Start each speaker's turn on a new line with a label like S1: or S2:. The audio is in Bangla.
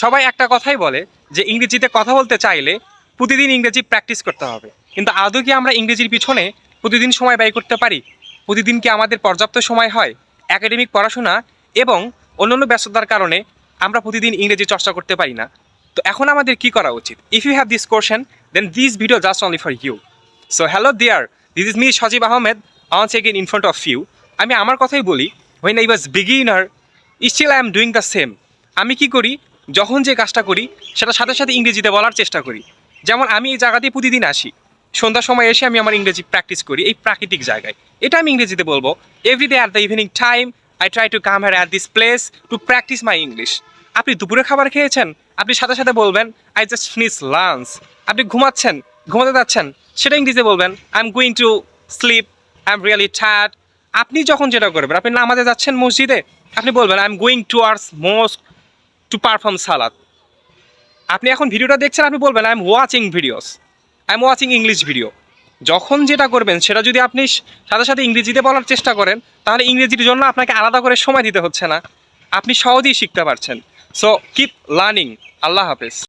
S1: সবাই একটা কথাই বলে যে ইংরেজিতে কথা বলতে চাইলে প্রতিদিন ইংরেজি প্র্যাকটিস করতে হবে। কিন্তু আদৌ কি আমরা ইংরেজির পিছনে প্রতিদিন সময় ব্যয় করতে পারি? প্রতিদিন কি আমাদের পর্যাপ্ত সময় হয়? একাডেমিক পড়াশোনা এবং অন্যান্য ব্যস্ততার কারণে আমরা প্রতিদিন ইংরেজি চর্চা করতে পারি না। তো এখন আমাদের কি করা উচিত? If you have this question then this video just only for you so hello there this is me Sajib Ahmed once again in front of you আমি আমার কথাই বলি when I was beginner still I am doing the same আমি কি করি? যখন যে কাজটা করি, সেটা সাথে সাথে ইংরেজিতে বলার চেষ্টা করি। যেমন আমি এই জায়গাতেই প্রতিদিন আসি। সন্ধ্যার সময় এসে আমি আমার ইংরেজি প্র্যাকটিস করি, এই প্রাকৃতিক জায়গায়। এটা আমি ইংরেজিতে বলব। Every day at the evening time I try to come here at this place to practice my English আপনি দুপুরে খাবার খেয়েছেন? আপনি সাথে সাথে বলবেন আই জাস্ট ফিনিশ লাঞ্চ আপনি ঘুমাচ্ছেন? ঘুমাতে যাচ্ছেন? সেটা ইংরেজিতে বলবেন I am going to sleep I am really tired আপনি যখন যেটা করবেন, আপনি নামাজে যাচ্ছেন মসজিদে, আপনি বলবেন I am going towards mosque to perform salat আপনি এখন ভিডিওটা দেখছেন, আপনি বলবেন I am watching videos I am watching English video যখন যেটা করবেন, সেটা যদি আপনি সাথে সাথে ইংরেজিতে বলার চেষ্টা করেন, তাহলে ইংরেজির জন্য আপনাকে আলাদা করে সময় দিতে হচ্ছে না। আপনি সহজেই শিখতে পারছেন। সো কিপ লার্নিং আল্লাহ হাফেজ।